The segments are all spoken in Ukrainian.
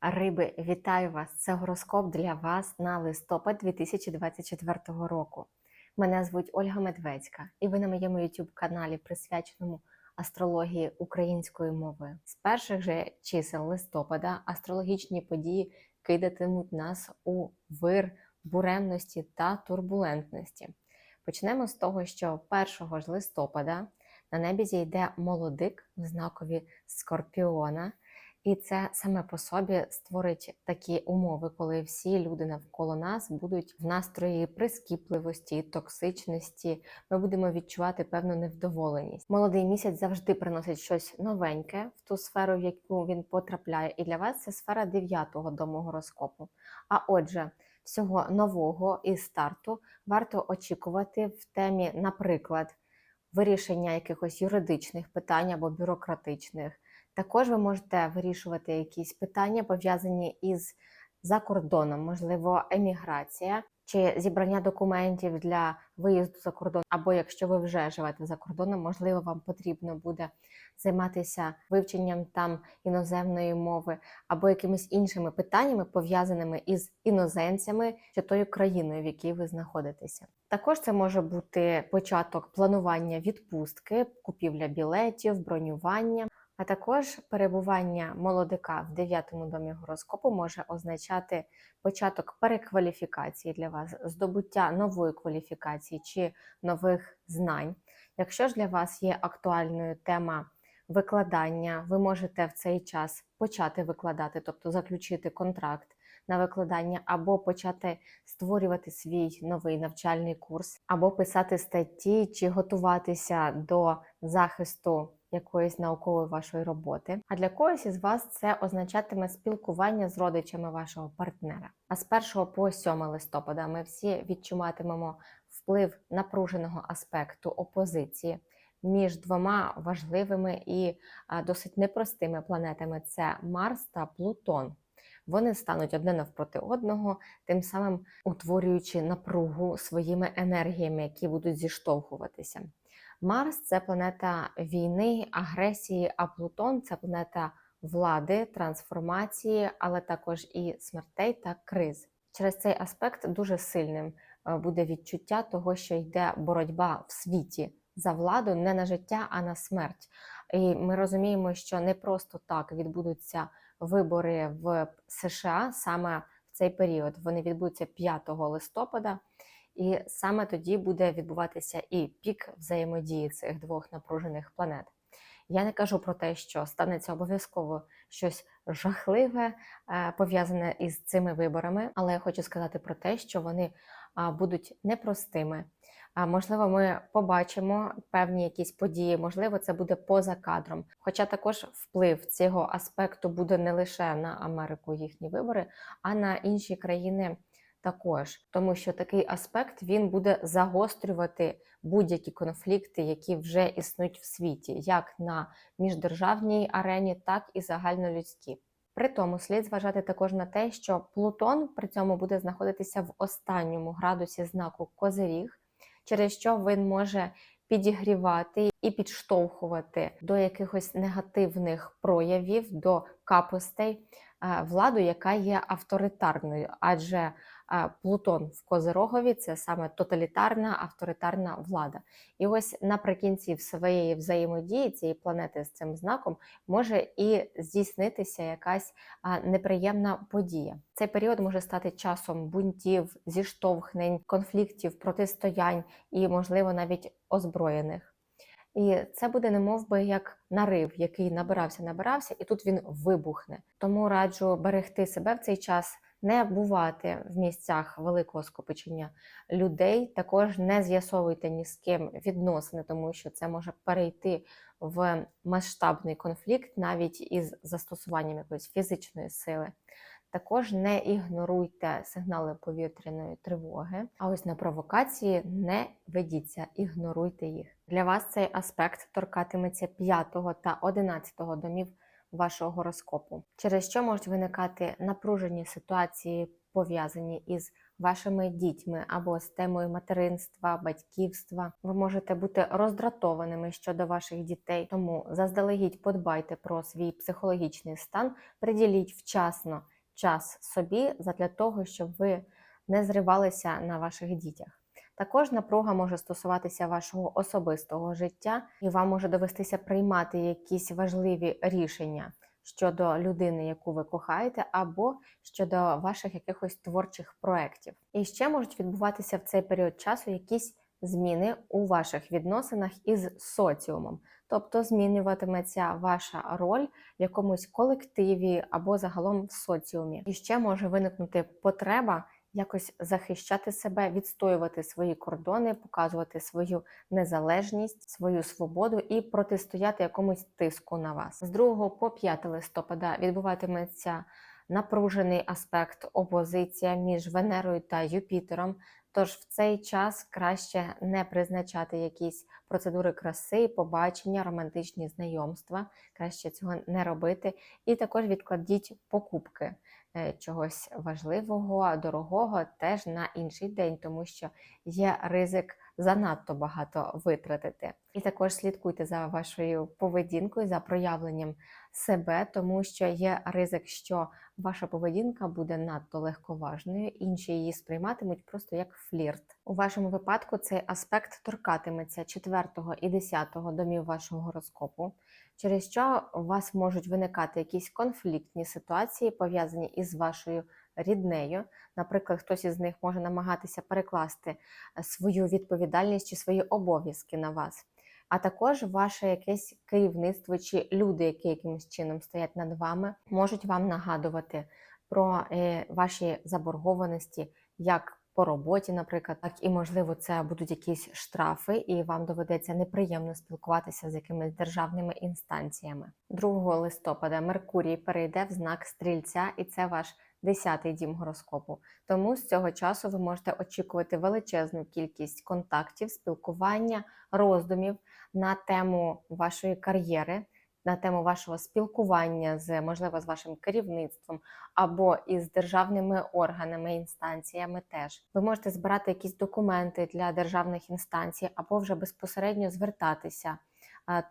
Риби, вітаю вас! Це гороскоп для вас на листопад 2024 року. Мене звуть Ольга Медведська, і ви на моєму youtube каналі, присвяченому астрології українською мовою. З перших же чисел листопада астрологічні події кидатимуть нас у вир буремності та турбулентності. Почнемо з того, що 1 ж листопада на небі зійде молодик в знакові Скорпіона. І це саме по собі створить такі умови, коли всі люди навколо нас будуть в настрої прискіпливості, токсичності. Ми будемо відчувати певну невдоволеність. Молодий місяць завжди приносить щось новеньке в ту сферу, в яку він потрапляє. І для вас це сфера 9-го дому гороскопу. А отже, всього нового і старту варто очікувати в темі, наприклад, вирішення якихось юридичних питань або бюрократичних. Також ви можете вирішувати якісь питання, пов'язані із закордоном, можливо, еміграція чи зібрання документів для виїзду за кордон, або якщо ви вже живете за кордоном, можливо, вам потрібно буде займатися вивченням там іноземної мови, або якимись іншими питаннями, пов'язаними із іноземцями чи тою країною, в якій ви знаходитеся. Також це може бути початок планування відпустки, купівля білетів, бронювання. А також перебування молодика в дев'ятому домі гороскопу може означати початок перекваліфікації для вас, здобуття нової кваліфікації чи нових знань. Якщо ж для вас є актуальною тема викладання, ви можете в цей час почати викладати, тобто заключити контракт на викладання, або почати створювати свій новий навчальний курс, або писати статті чи готуватися до захисту якоїсь наукової вашої роботи. А для когось із вас це означатиме спілкування з родичами вашого партнера. А з 1 по 7 листопада ми всі відчуватимемо вплив напруженого аспекту опозиції. Між двома важливими і досить непростими планетами це Марс та Плутон. Вони стануть одне навпроти одного, тим самим утворюючи напругу своїми енергіями, які будуть зіштовхуватися. Марс це планета війни, агресії, а Плутон це планета влади, трансформації, але також і смертей та криз. Через цей аспект дуже сильним буде відчуття того, що йде боротьба в світі за владу не на життя, а на смерть. І ми розуміємо, що не просто так відбудуться вибори в США саме в цей період. Вони відбудуться 5 листопада. І саме тоді буде відбуватися і пік взаємодії цих двох напружених планет. Я не кажу про те, що станеться обов'язково щось жахливе е, пов'язане із цими виборами, але я хочу сказати про те, що вони будуть непростими. Можливо, ми побачимо певні якісь події, можливо, це буде поза кадром. Хоча також вплив цього аспекту буде не лише на Америку їхні вибори, а на інші країни також, тому що такий аспект він буде загострювати будь-які конфлікти, які вже існують в світі, як на міждержавній арені, так і загальнолюдські. При тому слід зважати також на те, що Плутон при цьому буде знаходитися в останньому градусі знаку Козиріг, через що він може підігрівати і підштовхувати до якихось негативних проявів, до капостей владу, яка є авторитарною, адже Плутон в Козирогові це саме тоталітарна авторитарна влада. І ось наприкінці своєї взаємодії цієї планети з цим знаком може і здійснитися якась неприємна подія. Цей період може стати часом бунтів, зіштовхнень, конфліктів, протистоянь і, можливо, навіть озброєних. І це буде немов би як нарив, який набирався, набирався, і тут він вибухне. Тому раджу берегти себе в цей час не бувати в місцях великого скопичення людей. Також не з'ясовуйте ні з ким відносини, тому що це може перейти в масштабний конфлікт навіть із застосуванням якоїсь фізичної сили. Також не ігноруйте сигнали повітряної тривоги, а ось на провокації не ведіться, ігноруйте їх. Для вас цей аспект торкатиметься 5 та 11 домів вашого гороскопу, через що можуть виникати напружені ситуації пов'язані із вашими дітьми або з темою материнства, батьківства. Ви можете бути роздратованими щодо ваших дітей, тому заздалегідь подбайте про свій психологічний стан, приділіть вчасно час собі задля того, щоб ви не зривалися на ваших дітях. Також напруга може стосуватися вашого особистого життя, і вам може довестися приймати якісь важливі рішення щодо людини, яку ви кохаєте, або щодо ваших якихось творчих проєктів. І ще можуть відбуватися в цей період часу якісь зміни у ваших відносинах із соціумом, тобто змінюватиметься ваша роль в якомусь колективі або загалом в соціумі. І ще може виникнути потреба якось захищати себе, відстоювати свої кордони, показувати свою незалежність, свою свободу і протистояти якомусь тиску на вас. З 2 по 5 листопада відбуватиметься напружений аспект опозиція між Венерою та Юпітером. Тож в цей час краще не призначати якісь процедури краси, побачення, романтичні знайомства, краще цього не робити. І також відкладіть покупки чогось важливого, дорогого теж на інший день, тому що є ризик занадто багато витратити. І також слідкуйте за вашою поведінкою, за проявленням себе, тому що є ризик, що ваша поведінка буде надто легковажною, інші її сприйматимуть просто як флірт. У вашому випадку цей аспект торкатиметься 4 і 10 домів вашого гороскопу, через що у вас можуть виникати якісь конфліктні ситуації, пов'язані із вашою ріднею. Наприклад, хтось із них може намагатися перекласти е, свою відповідальність чи свої обов'язки на вас. А також ваше якесь керівництво чи люди, які якимось чином стоять над вами, можуть вам нагадувати про е, ваші заборгованості, як по роботі, наприклад, так і можливо, це будуть якісь штрафи, і вам доведеться неприємно спілкуватися з якимись державними інстанціями. 2 листопада Меркурій перейде в знак стрільця, і це ваш 10-й дім гороскопу. Тому з цього часу ви можете очікувати величезну кількість контактів, спілкування, роздумів на тему вашої кар'єри. На тему вашого спілкування з можливо з вашим керівництвом або із державними органами, інстанціями, теж ви можете збирати якісь документи для державних інстанцій, або вже безпосередньо звертатися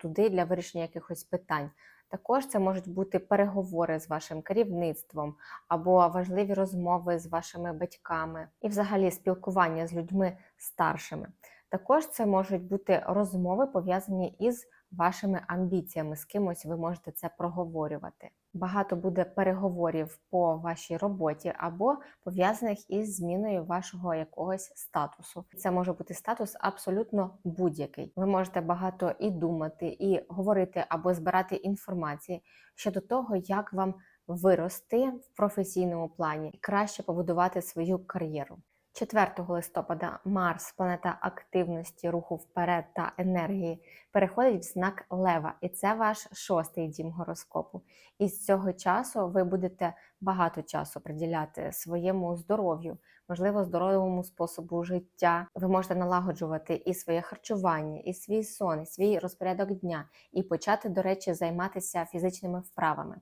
туди для вирішення якихось питань. Також це можуть бути переговори з вашим керівництвом або важливі розмови з вашими батьками, і, взагалі, спілкування з людьми старшими. Також це можуть бути розмови пов'язані із вашими амбіціями, з кимось ви можете це проговорювати. Багато буде переговорів по вашій роботі або пов'язаних із зміною вашого якогось статусу. Це може бути статус абсолютно будь-який. Ви можете багато і думати, і говорити або збирати інформації щодо того, як вам вирости в професійному плані і краще побудувати свою кар'єру. 4 листопада Марс, планета активності, руху вперед та енергії, переходить в знак Лева, і це ваш шостий дім гороскопу. І з цього часу ви будете багато часу приділяти своєму здоров'ю, можливо, здоровому способу життя. Ви можете налагоджувати і своє харчування, і свій сон, і свій розпорядок дня, і почати, до речі, займатися фізичними вправами.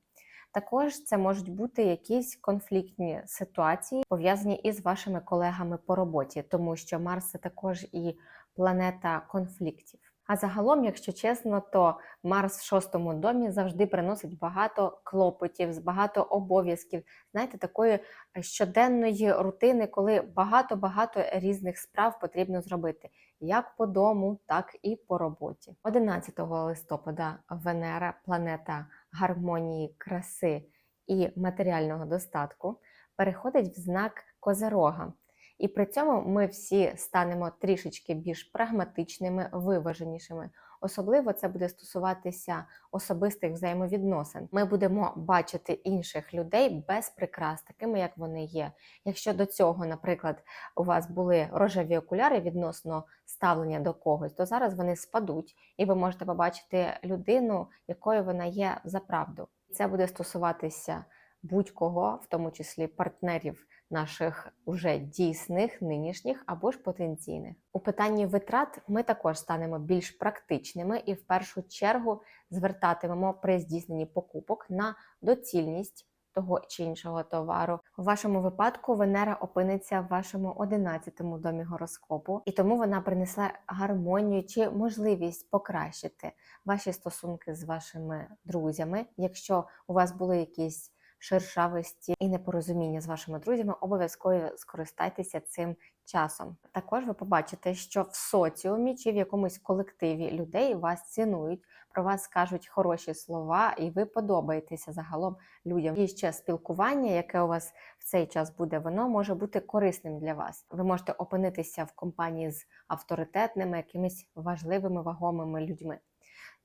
Також це можуть бути якісь конфліктні ситуації, пов'язані із вашими колегами по роботі, тому що Марс це також і планета конфліктів. А загалом, якщо чесно, то Марс в шостому домі завжди приносить багато клопотів, багато обов'язків, знаєте, такої щоденної рутини, коли багато-багато різних справ потрібно зробити, як по дому, так і по роботі. 11 листопада Венера, планета гармонії, краси і матеріального достатку, переходить в знак Козерога. І при цьому ми всі станемо трішечки більш прагматичними, виваженішими. Особливо це буде стосуватися особистих взаємовідносин. Ми будемо бачити інших людей без прикрас, такими як вони є. Якщо до цього, наприклад, у вас були рожеві окуляри відносно ставлення до когось, то зараз вони спадуть, і ви можете побачити людину, якою вона є за правду. Це буде стосуватися будь-кого, в тому числі партнерів наших уже дійсних, нинішніх або ж потенційних. У питанні витрат ми також станемо більш практичними і в першу чергу звертатимемо при здійсненні покупок на доцільність того чи іншого товару. У вашому випадку Венера опиниться в вашому 11-му домі гороскопу, і тому вона принесла гармонію чи можливість покращити ваші стосунки з вашими друзями. Якщо у вас були якісь шершавості і непорозуміння з вашими друзями, обов'язково скористайтеся цим часом. Також ви побачите, що в соціумі чи в якомусь колективі людей вас цінують, про вас скажуть хороші слова, і ви подобаєтеся загалом людям. І ще спілкування, яке у вас в цей час буде, воно може бути корисним для вас. Ви можете опинитися в компанії з авторитетними, якимись важливими вагомими людьми.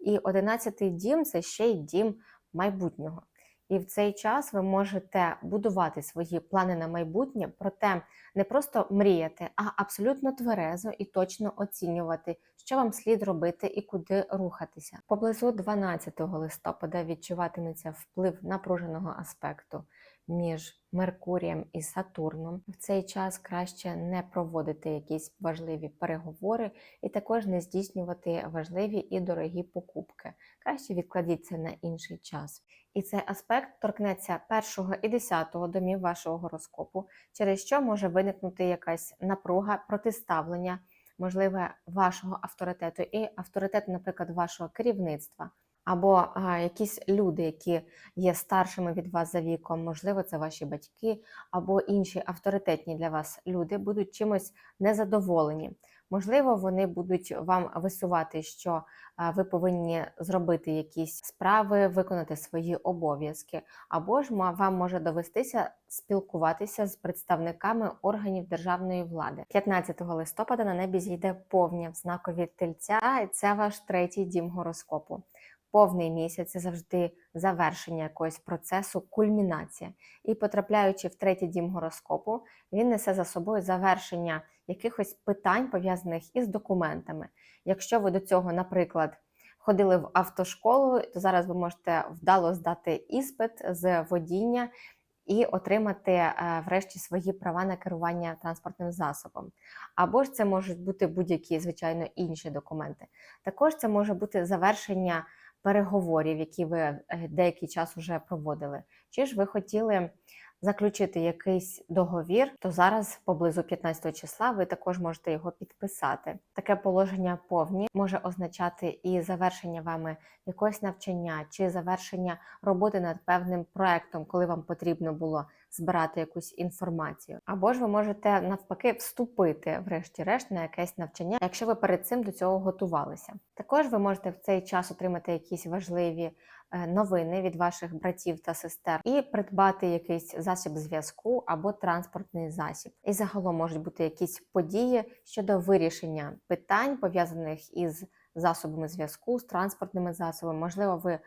І одинадцятий дім це ще й дім майбутнього. І в цей час ви можете будувати свої плани на майбутнє, проте не просто мріяти, а абсолютно тверезо і точно оцінювати, що вам слід робити і куди рухатися. Поблизу 12 листопада відчуватиметься вплив напруженого аспекту між Меркурієм і Сатурном. В цей час краще не проводити якісь важливі переговори і також не здійснювати важливі і дорогі покупки. Краще відкладіть це на інший час. І цей аспект торкнеться першого і десятого домів вашого гороскопу, через що може виникнути якась напруга, протиставлення, можливе вашого авторитету і авторитету, наприклад, вашого керівництва. Або якісь люди, які є старшими від вас за віком, можливо, це ваші батьки, або інші авторитетні для вас люди будуть чимось незадоволені. Можливо, вони будуть вам висувати, що ви повинні зробити якісь справи, виконати свої обов'язки, або ж вам може довестися спілкуватися з представниками органів державної влади. 15 листопада на небі зійде повня в знакові тельця, і це ваш третій дім гороскопу. Повний місяць це завжди завершення якогось процесу, кульмінація. І потрапляючи в третій дім гороскопу, він несе за собою завершення якихось питань, пов'язаних із документами. Якщо ви до цього, наприклад, ходили в автошколу, то зараз ви можете вдало здати іспит з водіння і отримати е, врешті свої права на керування транспортним засобом. Або ж це можуть бути будь-які, звичайно, інші документи. Також це може бути завершення переговорів, які ви е, деякий час уже проводили. Чи ж ви хотіли заключити якийсь договір, то зараз поблизу 15 числа ви також можете його підписати. Таке положення повні може означати і завершення вами якогось навчання, чи завершення роботи над певним проектом, коли вам потрібно було збирати якусь інформацію. Або ж ви можете навпаки вступити, врешті-решт, на якесь навчання, якщо ви перед цим до цього готувалися. Також ви можете в цей час отримати якісь важливі е, новини від ваших братів та сестер і придбати якийсь засіб зв'язку або транспортний засіб. І загалом можуть бути якісь події щодо вирішення питань пов'язаних із засобами зв'язку з транспортними засобами. Можливо, ви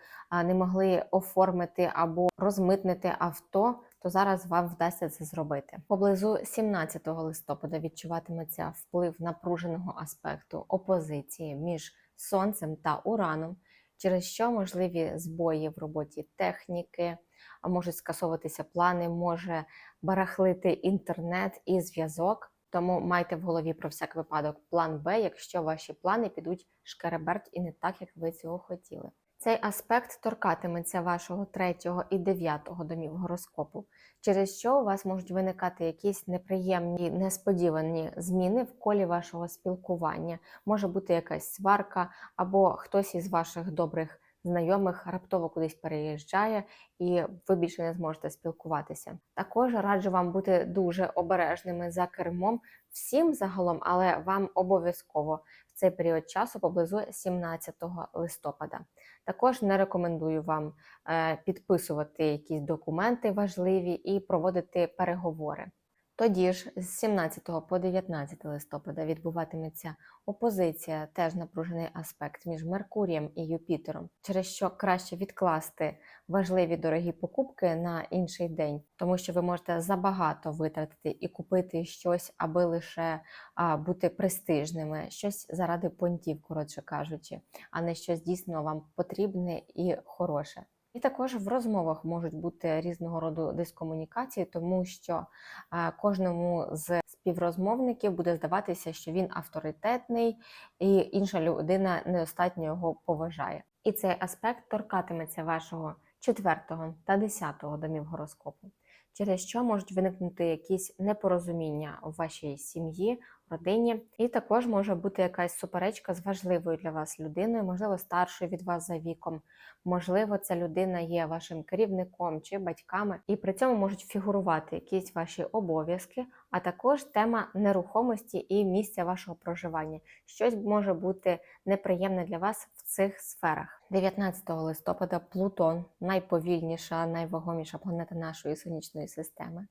не могли оформити або розмитнити авто, то зараз вам вдасться це зробити. Поблизу 17 листопада відчуватиметься вплив напруженого аспекту опозиції між сонцем та ураном, через що можливі збої в роботі техніки, а можуть скасовуватися плани, може барахлити інтернет і зв'язок. Тому майте в голові про всяк випадок план Б, якщо ваші плани підуть шкереберть і не так, як ви цього хотіли. Цей аспект торкатиметься вашого третього і дев'ятого домів гороскопу, через що у вас можуть виникати якісь неприємні, несподівані зміни в колі вашого спілкування. Може бути якась сварка, або хтось із ваших добрих знайомих раптово кудись переїжджає, і ви більше не зможете спілкуватися. Також раджу вам бути дуже обережними за кермом всім загалом, але вам обов'язково в цей період часу поблизу 17 листопада. Також не рекомендую вам е, підписувати якісь документи важливі і проводити переговори. Тоді ж з 17 по 19 листопада відбуватиметься опозиція, теж напружений аспект між Меркурієм і Юпітером, через що краще відкласти важливі дорогі покупки на інший день, тому що ви можете забагато витратити і купити щось, аби лише а, бути престижними, щось заради понтів, коротше кажучи, а не щось дійсно вам потрібне і хороше. І також в розмовах можуть бути різного роду дискомунікації, тому що е, кожному з співрозмовників буде здаватися, що він авторитетний, і інша людина недостатньо його поважає. І цей аспект торкатиметься вашого 4 та 10 домів гороскопу, через що можуть виникнути якісь непорозуміння у вашій сім'ї, родині, і також може бути якась суперечка з важливою для вас людиною, можливо, старшою від вас за віком, можливо, ця людина є вашим керівником чи батьками, і при цьому можуть фігурувати якісь ваші обов'язки, а також тема нерухомості і місця вашого проживання. Щось може бути неприємне для вас в цих сферах. 19 листопада Плутон, найповільніша, найвагоміша планета нашої сонячної системи,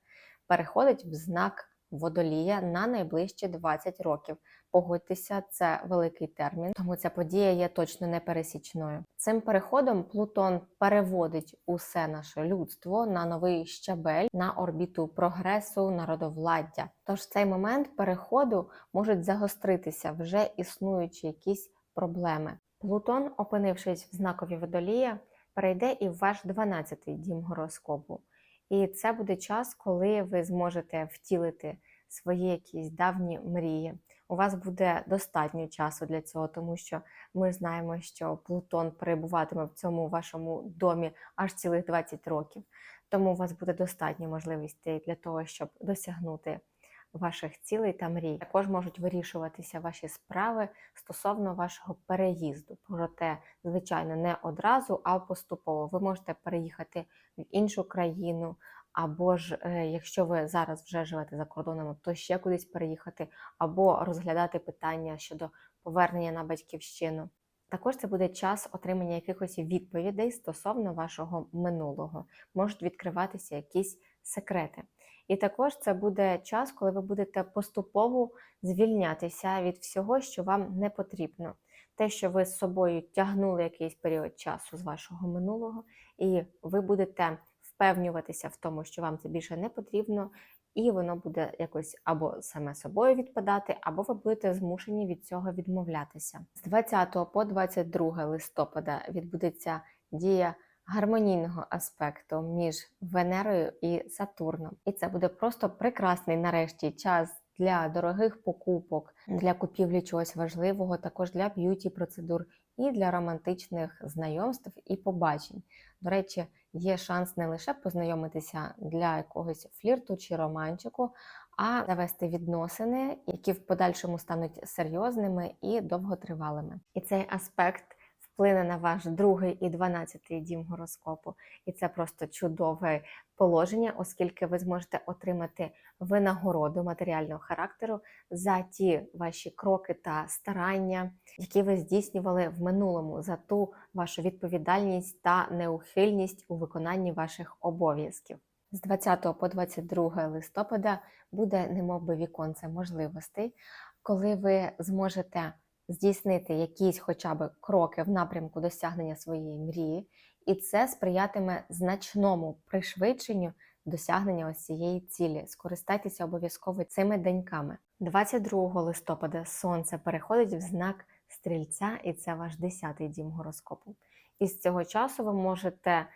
переходить в знак водолія на найближчі 20 років. Погодьтеся, це великий термін, тому ця подія є точно непересічною. Цим переходом Плутон переводить усе наше людство на новий щабель, на орбіту прогресу, народовладдя. Тож цей момент переходу можуть загостритися вже існуючі якісь проблеми. Плутон, опинившись в знакові водолія, перейде і в ваш 12-й дім гороскопу. І це буде час, коли ви зможете втілити свої якісь давні мрії. У вас буде достатньо часу для цього, тому що ми знаємо, що Плутон перебуватиме в цьому вашому домі аж цілих 20 років. Тому у вас буде достатньо можливостей для того, щоб досягнути ваших цілей та мрій. Також можуть вирішуватися ваші справи стосовно вашого переїзду. Проте, звичайно, не одразу, а поступово. Ви можете переїхати в іншу країну, або ж е, якщо ви зараз вже живете за кордоном, то ще кудись переїхати, або розглядати питання щодо повернення на батьківщину. Також це буде час отримання якихось відповідей стосовно вашого минулого. Можуть відкриватися якісь секрети. І також це буде час, коли ви будете поступово звільнятися від всього, що вам не потрібно. Те, що ви з собою тягнули якийсь період часу з вашого минулого, і ви будете впевнюватися в тому, що вам це більше не потрібно, і воно буде якось або саме собою відпадати, або ви будете змушені від цього відмовлятися. З 20 по 22 листопада відбудеться дія гармонійного аспекту між Венерою і Сатурном. І це буде просто прекрасний нарешті час. Для дорогих покупок, для купівлі чогось важливого, також для б'юті процедур і для романтичних знайомств і побачень. До речі, є шанс не лише познайомитися для якогось флірту чи романчику, а завести відносини, які в подальшому стануть серйозними і довготривалими. І цей аспект вплине на ваш другий і дванадцятий дім гороскопу. І це просто чудове положення, оскільки ви зможете отримати винагороду матеріального характеру за ті ваші кроки та старання, які ви здійснювали в минулому, за ту вашу відповідальність та неухильність у виконанні ваших обов'язків. З 20 по 22 листопада буде немовби віконце можливостей, коли ви зможете здійснити якісь хоча б кроки в напрямку досягнення своєї мрії, і це сприятиме значному пришвидшенню досягнення ось цієї цілі. Скористайтеся обов'язково цими деньками. 22 листопада сонце переходить в знак стрільця, і це ваш 10-й дім гороскопу. І з цього часу ви можете е,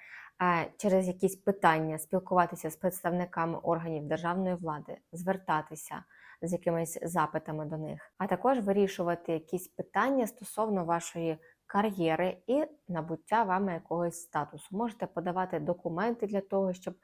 через якісь питання спілкуватися з представниками органів державної влади, звертатися з якимись запитами до них, а також вирішувати якісь питання стосовно вашої кар'єри і набуття вами якогось статусу. Можете подавати документи для того, щоб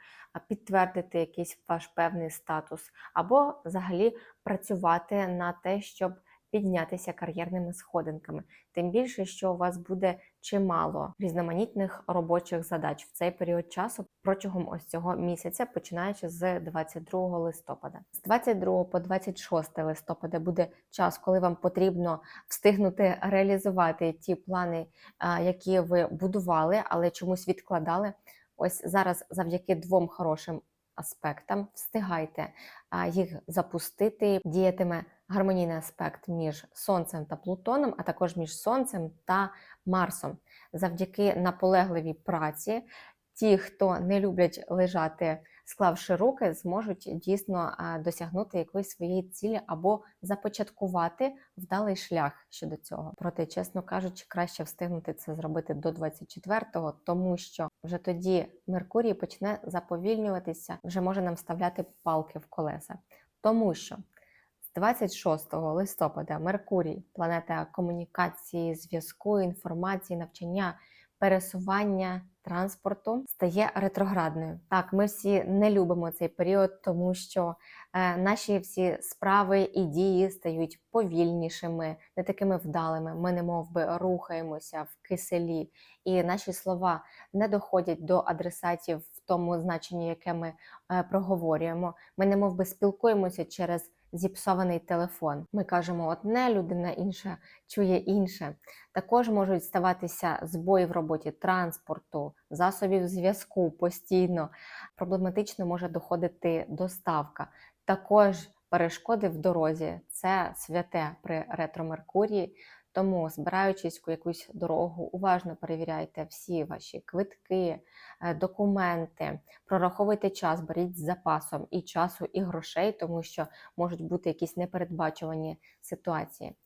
підтвердити якийсь ваш певний статус, або взагалі працювати на те, щоб піднятися кар'єрними сходинками. Тим більше, що у вас буде чимало різноманітних робочих задач в цей період часу протягом ось цього місяця, починаючи з 22 листопада. З 22 по 26 листопада буде час, коли вам потрібно встигнути реалізувати ті плани, які ви будували, але чомусь відкладали. Ось зараз, завдяки двом хорошим аспектам, встигайте їх запустити, діятиме гармонійний аспект між Сонцем та Плутоном, а також між Сонцем та Марсом. Завдяки наполегливій праці, ті, хто не люблять лежати, склавши руки, зможуть дійсно досягнути якоїсь своєї цілі або започаткувати вдалий шлях щодо цього. Проте, чесно кажучи, краще встигнути це зробити до 24-го, тому що вже тоді Меркурій почне заповільнюватися, вже може нам вставляти палки в колеса. Тому що 26 листопада Меркурій, планета комунікації, зв'язку, інформації, навчання, пересування транспорту стає ретроградною. Так, ми всі не любимо цей період, тому що е, наші всі справи і дії стають повільнішими, не такими вдалими. Ми не мов би рухаємося в киселі, і наші слова не доходять до адресатів в тому значенні, яке ми е, проговорюємо. Ми не мов би спілкуємося через зіпсований телефон. Ми кажемо одне, людина інша чує інше. Також можуть ставатися збої в роботі транспорту, засобів зв'язку постійно. Проблематично може доходити доставка. Також перешкоди в дорозі це святе при ретро-Меркурії. Тому, збираючись у якусь дорогу, уважно перевіряйте всі ваші квитки, е, документи, прораховуйте час, беріть з запасом і часу, і грошей, тому що можуть бути якісь непередбачувані ситуації.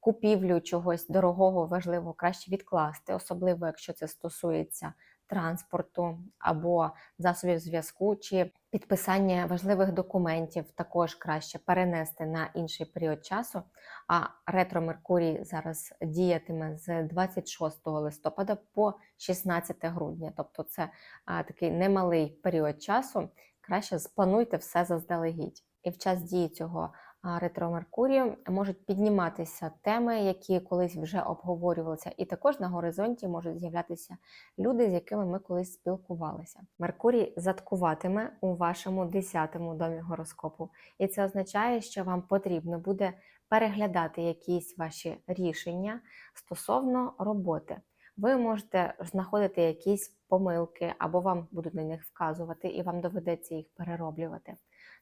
Купівлю чогось дорогого важливо краще відкласти, особливо якщо це стосується транспорту або засобів зв'язку, чи підписання важливих документів також краще перенести на інший період часу. А ретро Меркурій зараз діятиме з 26 листопада по 16 грудня, тобто це а, такий немалий період часу. Краще сплануйте все заздалегідь. І в час дії цього ретро Меркурію можуть підніматися теми, які колись вже обговорювалися, і також на горизонті можуть з'являтися люди, з якими ми колись спілкувалися. Меркурій заткуватиме у вашому 10-му домі гороскопу, і це означає, що вам потрібно буде переглядати якісь ваші рішення стосовно роботи. Ви можете знаходити якісь помилки, або вам будуть на них вказувати, і вам доведеться їх перероблювати.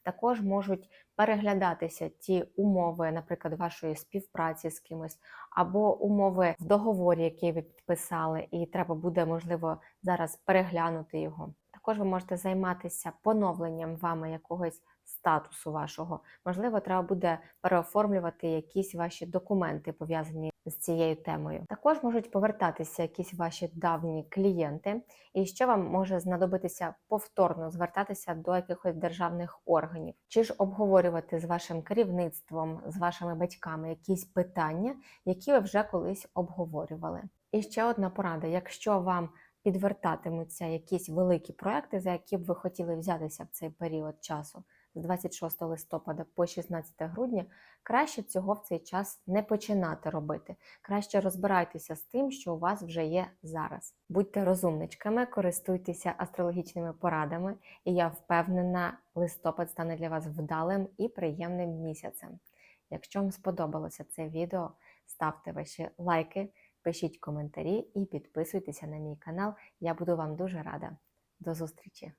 Також можуть переглядатися ті умови, наприклад, вашої співпраці з кимось, або умови в договорі, який ви підписали, і треба буде, можливо, зараз переглянути його. Також ви можете займатися поновленням вами якогось статусу вашого. Можливо, треба буде переоформлювати якісь ваші документи, пов'язані з цією темою. Також можуть повертатися якісь ваші давні клієнти, і що вам може знадобитися повторно звертатися до якихось державних органів, чи ж обговорювати з вашим керівництвом, з вашими батьками якісь питання, які ви вже колись обговорювали. І ще одна порада: якщо вам підвертатимуться якісь великі проекти, за які б ви хотіли взятися в цей період часу з 26 листопада по 16 грудня, краще цього в цей час не починати робити. Краще розбирайтеся з тим, що у вас вже є зараз. Будьте розумничками, користуйтеся астрологічними порадами, і я впевнена, листопад стане для вас вдалим і приємним місяцем. Якщо вам сподобалося це відео, ставте ваші лайки, пишіть коментарі і підписуйтеся на мій канал. Я буду вам дуже рада. До зустрічі!